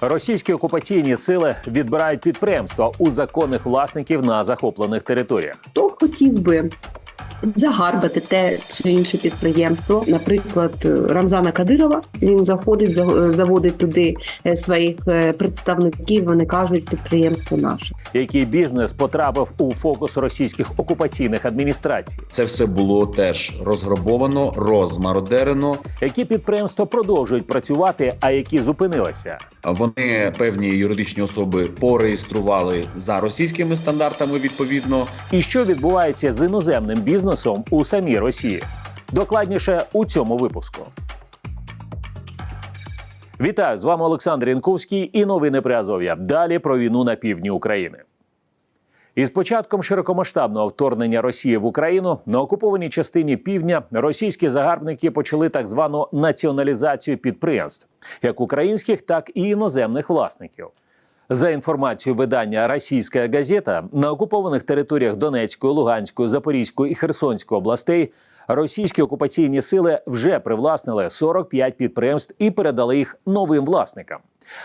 Російські окупаційні сили відбирають підприємства у законних власників на захоплених територіях. Хто хотів би загарбати те чи інше підприємство, наприклад, Рамзана Кадирова, він заходить, заводить туди е, своїх е, представників. Вони кажуть, підприємство наше. Який бізнес потрапив у фокус російських окупаційних адміністрацій? Це все було теж розграбовано, розмародерено. Які підприємства продовжують працювати, а які зупинилися? Вони певні юридичні особи пореєстрували за російськими стандартами. Відповідно, І що відбувається з іноземним бізнесом у самій Росії? Докладніше у цьому випуску. Вітаю з вами Олександр Янковський і новини Приазов'я. Далі про війну на півдні України. Із початком широкомасштабного вторгнення Росії в Україну на окупованій частині півдня російські загарбники почали так звану націоналізацію підприємств, як українських, так і іноземних власників. За інформацією видання Російська газета на окупованих територіях Донецької, Луганської, Запорізької і Херсонської областей російські окупаційні сили вже привласнили 45 підприємств і передали їх новим власникам.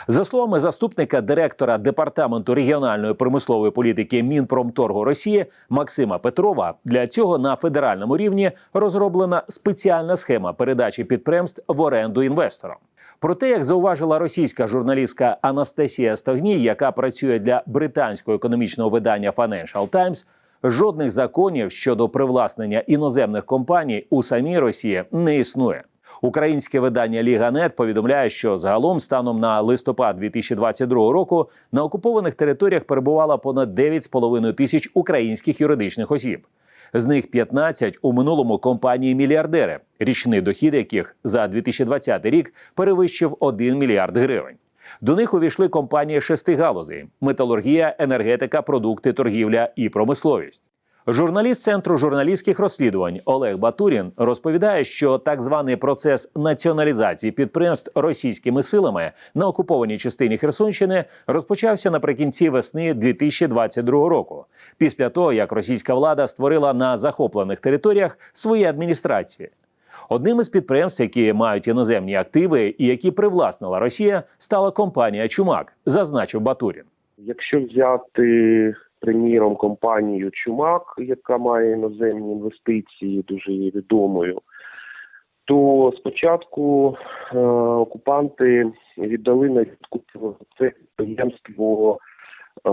За словами заступника директора департаменту регіональної промислової політики Мінпромторгу Росії Максима Петрова, для цього на федеральному рівні розроблена спеціальна схема передачі підприємств в оренду інвесторам. Проте, як зауважила російська журналістка Анастасія Стогній, яка працює для британського економічного видання Financial Times, жодних законів щодо привласнення іноземних компаній у самій Росії не існує. Українське видання Ліга.нет повідомляє, що загалом станом на листопад 2022 року на окупованих територіях перебувало понад 9,5 тисяч українських юридичних осіб. З них 15 у минулому компанії мільярдери, річний дохід яких за 2020 рік перевищив 1 мільярд гривень. До них увійшли компанії шести галузей: металургія, енергетика, продукти, торгівля і промисловість. Журналіст центру журналістських розслідувань Олег Батурін розповідає, що так званий процес націоналізації підприємств російськими силами на окупованій частині Херсонщини розпочався наприкінці весни 2022 року, після того як російська влада створила на захоплених територіях свої адміністрації. Одним із підприємств, які мають іноземні активи і які привласнила Росія, стала компанія Чумак, зазначив Батурін. Якщо взяти приміром компанію Чумак, яка має іноземні інвестиції, дуже відомою, то спочатку е, окупанти віддали на відкуп це підприємство е,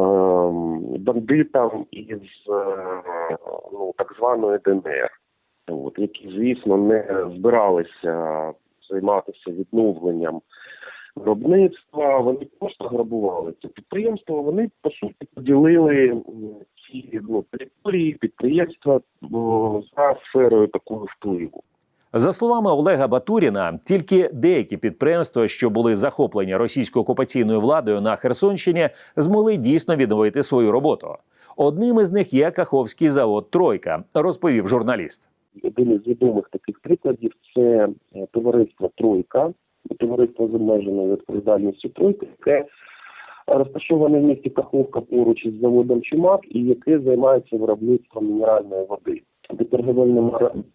бандитам із е, ну, так званої ДНР, от, які, звісно, не збиралися займатися відновленням виробництва, вони просто грабували це підприємство. Вони по суті поділили ці ну, території, підприємства о, за сферою такого впливу. За словами Олега Батуріна, тільки деякі підприємства, що були захоплені російською окупаційною владою на Херсонщині, змогли дійсно відновити свою роботу. Одним із них є Каховський завод Тройка, розповів журналіст. Один із відомих таких прикладів це е, товариство Тройка, товариство з обмеженою відповідальністю Тройка, яке розташоване в місті Каховка поруч із заводом Чумак і яке займається виробництвом мінеральної води. Під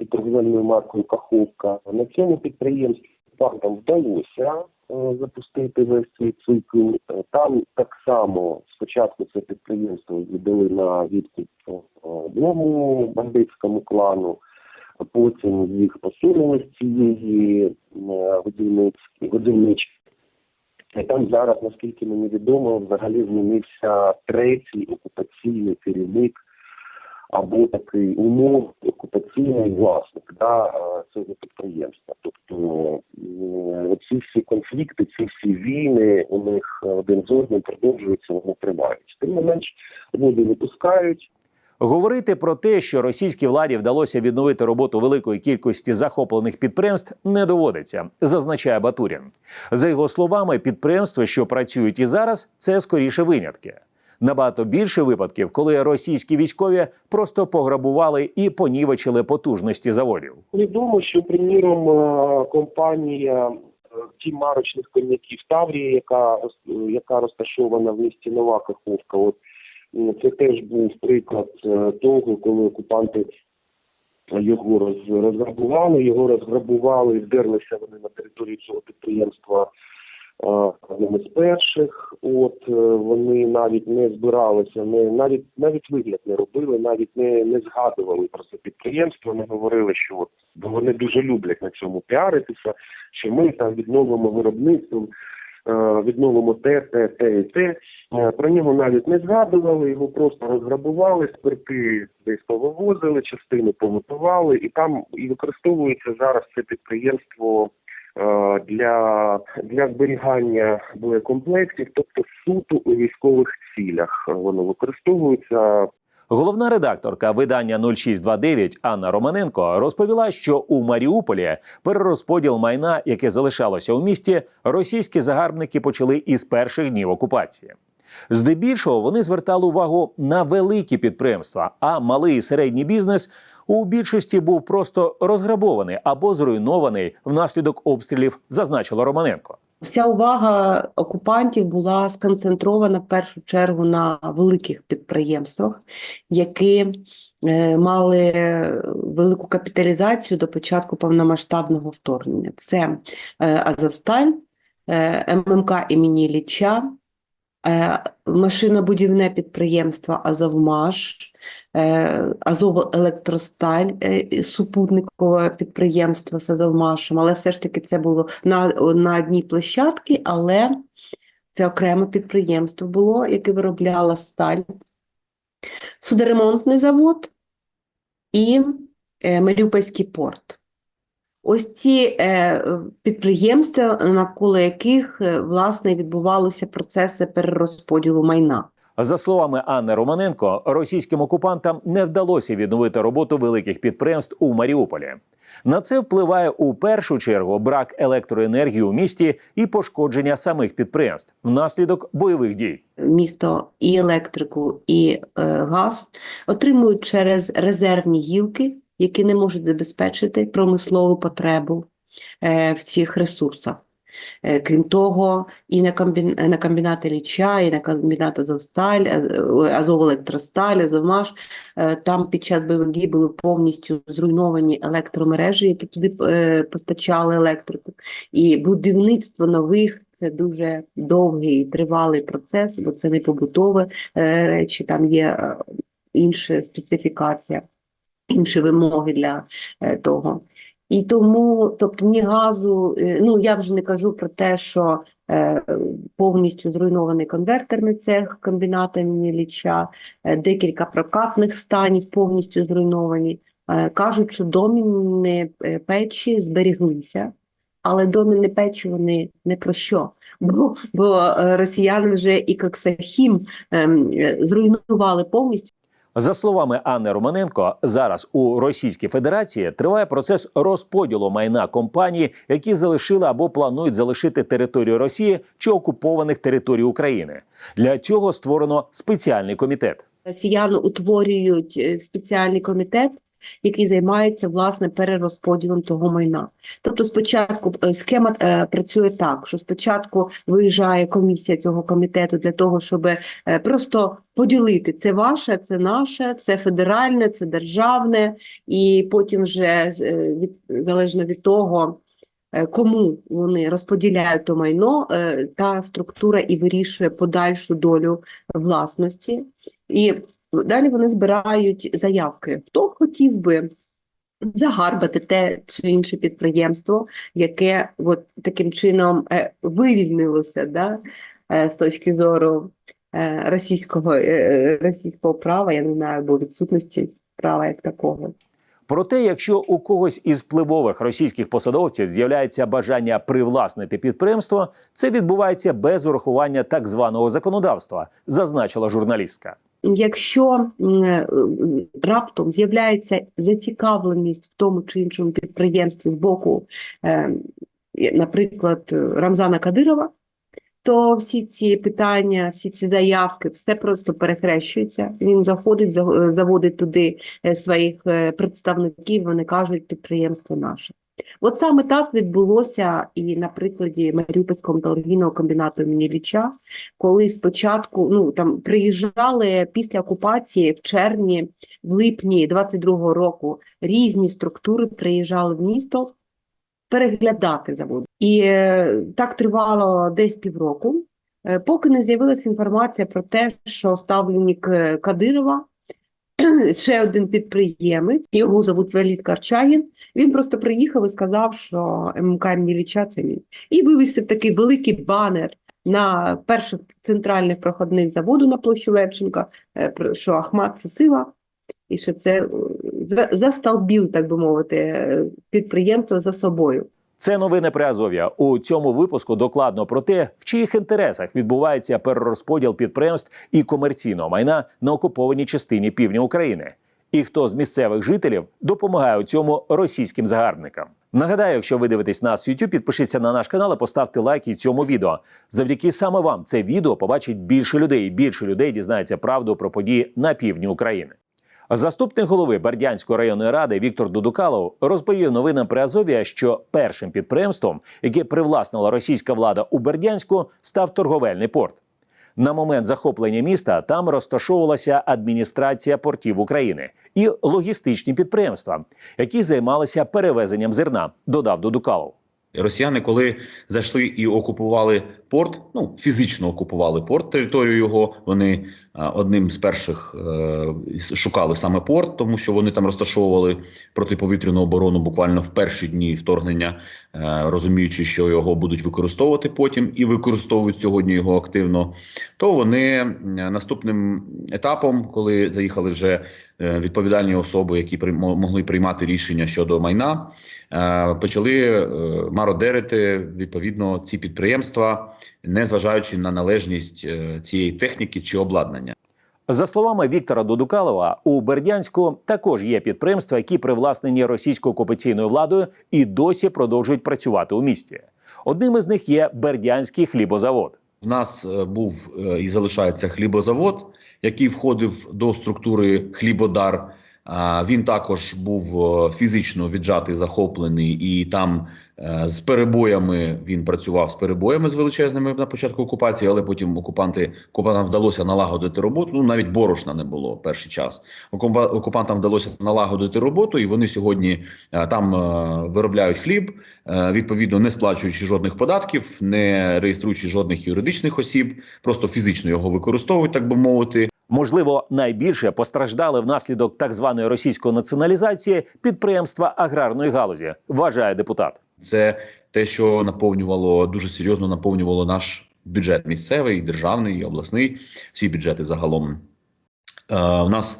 торговельною маркою Каховка. На цьому підприємстві банкам вдалося е, запустити весь цей цикл. Там так само спочатку це підприємство віддали на відкуп е, одному бандитському клану, потім їх посунули цієї е, годівнички. І там зараз, наскільки мені відомо, взагалі змінився третій окупаційний керівник або такий умов окупаційний власник да, е, цього підприємства. Тобто е, ці всі конфлікти, ці всі війни у них один з одним продовжуються, вони тривають. Тим не менш, люди випускають. Говорити про те, що російській владі вдалося відновити роботу великої кількості захоплених підприємств, не доводиться, зазначає Батурін. За його словами, підприємства, що працюють і зараз, це скоріше винятки. Набагато більше випадків, коли російські військові просто пограбували і понівечили потужності заводів. Відомо, що приміром е, компанія е, тім марочних коньяків Таврія, яка яка розташована в місті Нова Каховка, от це теж був приклад е, того, коли окупанти його роз, розграбували, його розграбували, і вдерлися вони на територію цього підприємства одним із перших. От е, вони навіть не збиралися, не навіть навіть вигляд не робили, навіть не, не згадували про це підприємство. Не говорили, що от бо вони дуже люблять на цьому піаритися, що ми там відновимо виробництво. Е, Відновимо те, те, те і те. Е, Про нього навіть не згадували, його просто розграбували, спирти десь повивозили, частину повитували, і там і використовується зараз це підприємство е, для, для зберігання боєкомплектів, тобто суто у військових цілях. Воно використовується Головна редакторка видання 0629 Анна Романенко розповіла, що у Маріуполі перерозподіл майна, яке залишалося у місті, російські загарбники почали із перших днів окупації. Здебільшого вони звертали увагу на великі підприємства, а малий і середній бізнес у більшості був просто розграбований або зруйнований внаслідок обстрілів, зазначила Романенко. Вся увага окупантів була сконцентрована в першу чергу на великих підприємствах, які е, мали велику капіталізацію до початку повномасштабного вторгнення. Це е, Азовсталь, е, ММК імені Ліча, машинобудівне підприємство Азовмаш, е, Азовоелектросталь, е, супутникове підприємство з Азовмашем, але все ж таки це було на, на одній площадці, але це окреме підприємство було, яке виробляло сталь, судоремонтний завод і е, Маріупольський порт. Ось ці е, підприємства, навколо яких е, власне відбувалися процеси перерозподілу майна. За словами Анни Романенко, російським окупантам не вдалося відновити роботу великих підприємств у Маріуполі. На це впливає у першу чергу брак електроенергії у місті і пошкодження самих підприємств внаслідок бойових дій. місто і електрику, і е, газ отримують через резервні гілки, які не можуть забезпечити промислову потребу е, в цих ресурсах. Е, Крім того, і на, комбін... на комбінати Ліча, і на комбінат Азовсталь, Аз- Азовелектросталь, Азовмаш, е, там під час бойових дій були повністю зруйновані електромережі, які туди е, постачали електрику. І будівництво нових це дуже довгий і тривалий процес, бо це не побутове е, речі, там є е, інша специфікація, інші вимоги для е, того. І тому, тобто, ні газу, е, ну я вже не кажу про те, що е, повністю зруйнований конвертерний цех комбіната Ліча, е, декілька прокатних станів повністю зруйновані. Е, кажуть, що доміни е, печі зберіглися, але доміни печі вони не про що. Бо, бо росіяни вже і Коксахім ем, е, зруйнували повністю. За словами Анни Романенко, зараз у Російській Федерації триває процес розподілу майна компанії, які залишили або планують залишити територію Росії чи окупованих територій України. Для цього створено спеціальний комітет. Росіяни утворюють е, спеціальний комітет, який займається власне перерозподілом того майна. Тобто, спочатку е, схема е, працює так, що спочатку виїжджає комісія цього комітету для того, щоб е, просто поділити це ваше, це наше, це федеральне, це державне, і потім вже від залежно від того. Кому вони розподіляють то майно, та структура і вирішує подальшу долю власності. І далі вони збирають заявки. Хто хотів би загарбати те чи інше підприємство, яке от таким чином е, вивільнилося да, е, з точки зору е, російського, російського права, я не знаю, або відсутності права як такого. Проте, якщо у когось із впливових російських посадовців з'являється бажання привласнити підприємство, це відбувається без урахування так званого законодавства, зазначила журналістка. Якщо е, раптом з'являється зацікавленість в тому чи іншому підприємстві з боку, е, наприклад, Рамзана Кадирова, то всі ці питання, всі ці заявки, все просто перехрещується. Він заходить, заводить туди е, своїх е, представників. Вони кажуть, підприємство наше. От саме так відбулося і на прикладі Маріупольського металургійного комбінату імені Ліча, коли спочатку ну там приїжджали після окупації в червні, в липні 22-го року різні структури приїжджали в місто переглядати завод. І е, так тривало десь півроку, е, поки не з'явилася інформація про те, що ставленник е, Кадирова, ще один підприємець, його зовуть Веліт Карчагін, він просто приїхав і сказав, що МК Ілліча це він. І вивісив такий великий банер на перших центральних проходних заводу на площі Левченка, що Ахмат це сила, і що це за- застолбів, так би мовити, підприємство за собою. Це новини при Азов'я. У цьому випуску докладно про те, в чиїх інтересах відбувається перерозподіл підприємств і комерційного майна на окупованій частині півдня України, і хто з місцевих жителів допомагає у цьому російським загарбникам. Нагадаю, якщо ви дивитесь нас в YouTube, підпишіться на наш канал і поставте лайк і цьому відео. Завдяки саме вам це відео побачить більше людей, і більше людей дізнається правду про події на півдні України. Заступник голови Бердянської районної ради Віктор Дудукалов розповів новинам при Азов'я, що першим підприємством, яке привласнила російська влада у Бердянську, став торговельний порт. На момент захоплення міста там розташовувалася адміністрація портів України і логістичні підприємства, які займалися перевезенням зерна, додав Дудукалов. Росіяни, коли зайшли і окупували порт, ну фізично окупували порт, територію його. Вони одним з перших е, шукали саме порт, тому що вони там розташовували протиповітряну оборону буквально в перші дні вторгнення, е, розуміючи, що його будуть використовувати потім і використовують сьогодні його активно. То вони наступним етапом, коли заїхали вже е, відповідальні особи, які могли приймати рішення щодо майна, е, почали е, мародерити відповідно ці підприємства, не зважаючи на належність е, цієї техніки чи обладнання. За словами Віктора Дудукалова, у Бердянську також є підприємства, які привласнені російською окупаційною владою і досі продовжують працювати у місті. Одним із них є Бердянський хлібозавод. В нас е, був е, і залишається хлібозавод, який входив до структури Хлібодар. Він також був е, фізично віджатий, захоплений, і там е, з перебоями він працював з перебоями з величезними на початку окупації, але потім окупанти окупантам вдалося налагодити роботу. Ну навіть борошна не було перший час. Окупа- Окупантам вдалося налагодити роботу, і вони сьогодні е, там виробляють хліб, відповідно не сплачуючи жодних податків, не реєструючи жодних юридичних осіб, просто фізично його використовують, так би мовити. Можливо, найбільше постраждали внаслідок так званої російської націоналізації підприємства аграрної галузі, вважає депутат. Це те, що наповнювало дуже серйозно наповнювало наш бюджет місцевий, державний, обласний, всі бюджети загалом. Е, у нас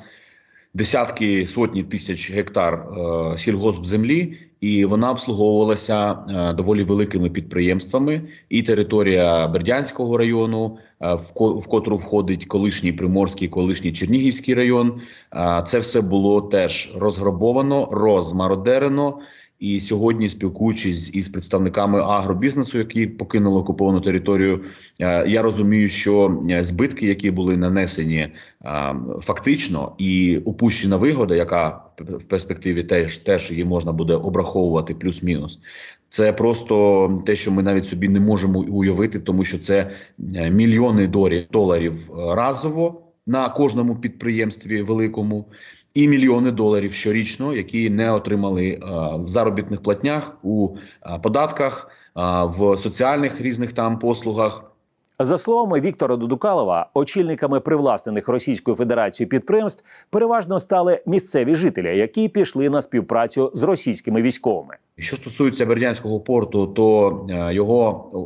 десятки сотні тисяч гектар е, сільгоспземлі, і вона обслуговувалася е, доволі великими підприємствами. І територія Бердянського району, е, в, ко- в котру входить колишній Приморський, колишній Чернігівський район. Е, це все було теж розграбовано, розмародерено. І сьогодні, спілкуючись із представниками агробізнесу, які покинули окуповану територію, е, я розумію, що е, збитки, які були нанесені е, фактично, і упущена вигода, яка в перспективі теж теж її можна буде обраховувати плюс-мінус. Це просто те, що ми навіть собі не можемо уявити, тому що це мільйони доларів разово на кожному підприємстві великому і мільйони доларів щорічно, які не отримали е, в заробітних платнях у е, податках, е, в соціальних різних там послугах. За словами Віктора Дудукалова, очільниками привласнених Російською Федерацією підприємств переважно стали місцеві жителі, які пішли на співпрацю з російськими військовими. Що стосується Бердянського порту, то е, його е,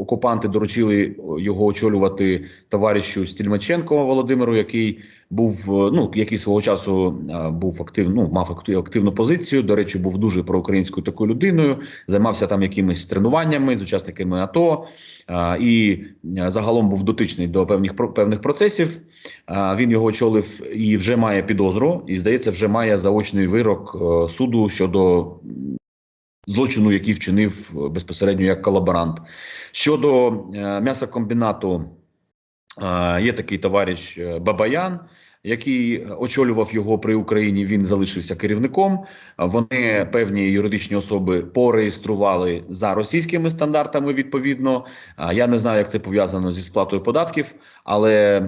окупанти доручили його очолювати товаришу Стільмаченко Володимиру, який був е, ну який свого часу е, був актив, ну, мав актив- активну позицію. До речі, був дуже проукраїнською такою людиною. Займався там якимись тренуваннями з учасниками АТО е, і загалом був дотичний до певних певних процесів. Він його очолив і вже має підозру, і здається, вже має заочний вирок суду щодо злочину, який вчинив безпосередньо як колаборант. Щодо е, м'ясокомбінату, є такий товариш Бабаян. Який очолював його при Україні, він залишився керівником. Вони певні юридичні особи пореєстрували за російськими стандартами. Відповідно, я не знаю, як це пов'язано зі сплатою податків, але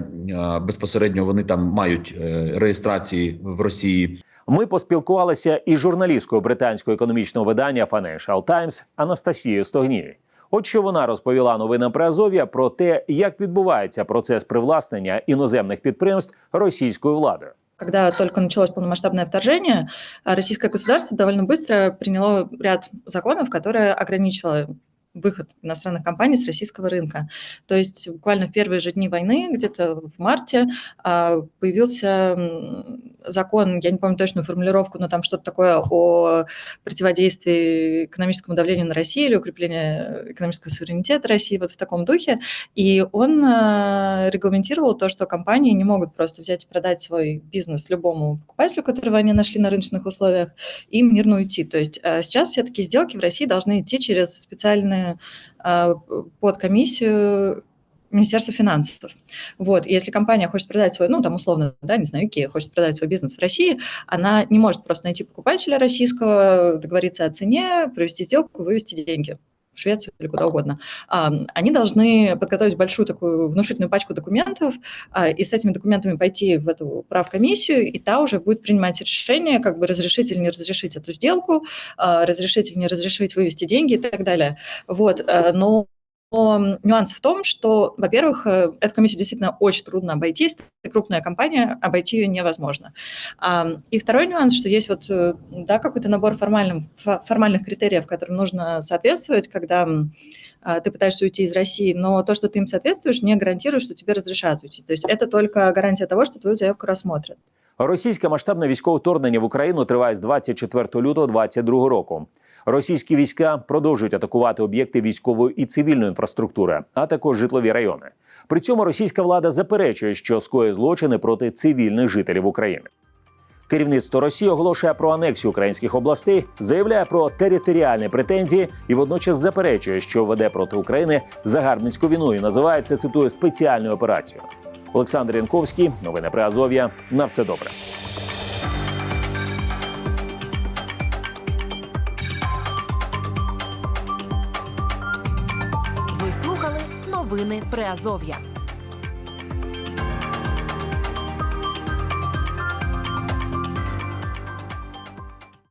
безпосередньо вони там мають е, реєстрації в Росії. Ми поспілкувалися із журналісткою британського економічного видання Financial Times Анастасією Стогній. От що вона розповіла новинам Приазов'я про те, як відбувається процес привласнення іноземних підприємств російською владою. Когда только началось полномасштабное вторжение, а, российское государство довольно быстро приняло ряд законов, которые ограничивало выход иностранных компаний с российского рынка. То есть буквально в первые же дни войны, где-то в марте, а, появился м, закон, я не помню точную формулировку, но там что-то такое о противодействии экономическому давлению на Россию или укреплению экономического суверенитета России, вот в таком духе. И он а, регламентировал то, что компании не могут просто взять и продать свой бизнес любому покупателю, которого они нашли на рыночных условиях, и мирно уйти. То есть а, сейчас все такие сделки в России должны идти через специальную а, подкомиссию Министерства финансов. Вот. Если компания хочет продать свой, ну, там, условно, да, не знаю, Икея хочет продать свой бизнес в России, она не может просто найти покупателя российского, договориться о цене, провести сделку, вывести деньги в Швецию или куда угодно. А, Они должны подготовить большую такую внушительную пачку документов а, и с этими документами пойти в эту правкомиссию, и та уже будет принимать решение, как бы разрешить или не разрешить эту сделку, а, разрешить или не разрешить вывести деньги и так далее. Вот. а, Но но нюанс в том, что, во-первых, э, эту комиссию действительно очень трудно обойти. Если ты крупная компания, обойти ее невозможно. А, И второй нюанс, что есть вот э, да, какой-то набор формальным, фо- формальных критериев, которым нужно соответствовать, когда м, а, ты пытаешься уйти из России, но то, что ты им соответствуешь, не гарантирует, что тебе разрешат уйти. То есть это только гарантия того, что твою заявку рассмотрят. Російське масштабне військове вторгнення в Україну триває з 24 лютого 2022 року. Російські війська продовжують атакувати об'єкти військової і цивільної інфраструктури, а також житлові райони. При цьому російська влада заперечує, що скоє злочини проти цивільних жителів України. Керівництво Росії оголошує про анексію українських областей, заявляє про територіальні претензії і водночас заперечує, що веде проти України загарбницьку війну і називає це цитую спеціальною операцією. Олександр Янковський, новини при Азов'я. На все добре. Новини Приазов'я.